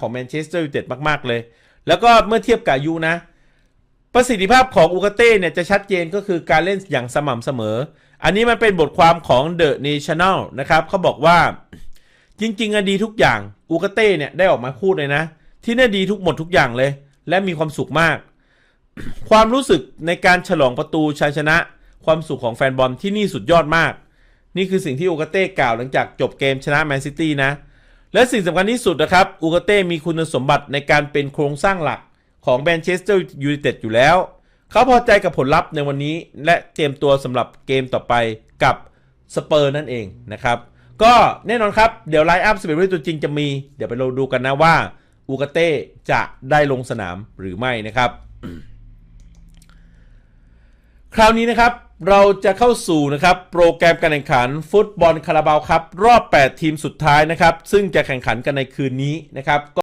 ของแมนเชสเตอร์ยูไนเต็ดมาก ๆ เลย แล้วก็เมื่อเทียบกับยูนะ ประสิทธิภาพของอูกาเต้เนี่ยจะชัดเจนก็คือการเล่นอย่างสม่ำเสมอ อันนี้มันเป็นบทความของ The National นะครับเขาบอกว่าจริงๆอะดีทุกอย่างอูกาเต้เนี่ยได้ออกมาพูดเลยนะ ที่น่าดีทุกหมดทุกอย่างเลย และมีความสุขมาก ความรู้สึกในการฉลองประตูชัยชนะ ความสุขของแฟนบอลที่นี่สุดยอดมาก นี่คือสิ่งที่อูกาเต้กล่าวหลังจากจบเกมชนะแมนซิตี้นะ และสิ่งสำคัญที่สุดนะครับอูกาเต้มีคุณสมบัติในการเป็นโครงสร้างหลักของแมนเชสเตอร์ยูไนเต็ดอยู่แล้ว เขาพอใจกับผลลัพธ์ในวันนี้ และเตรียมตัวสำหรับเกมต่อไปกับสเปอร์นั่นเองนะครับ ก็แน่นอนครับ เดี๋ยวไลน์อัพสเปนผู้เล่นตัวจริงจะมี เดี๋ยวไปเราดูกันนะว่าอูกาเต้จะได้ลงสนามหรือไม่นะครับ คราวนี้นะครับเราจะเข้าสู่นะครับโปรแกรมการแข่งขันฟุตบอลคาราบาวครับรอบ 8 ทีมสุดท้ายนะครับ ซึ่งจะแข่งขันกันในคืนนี้นะครับ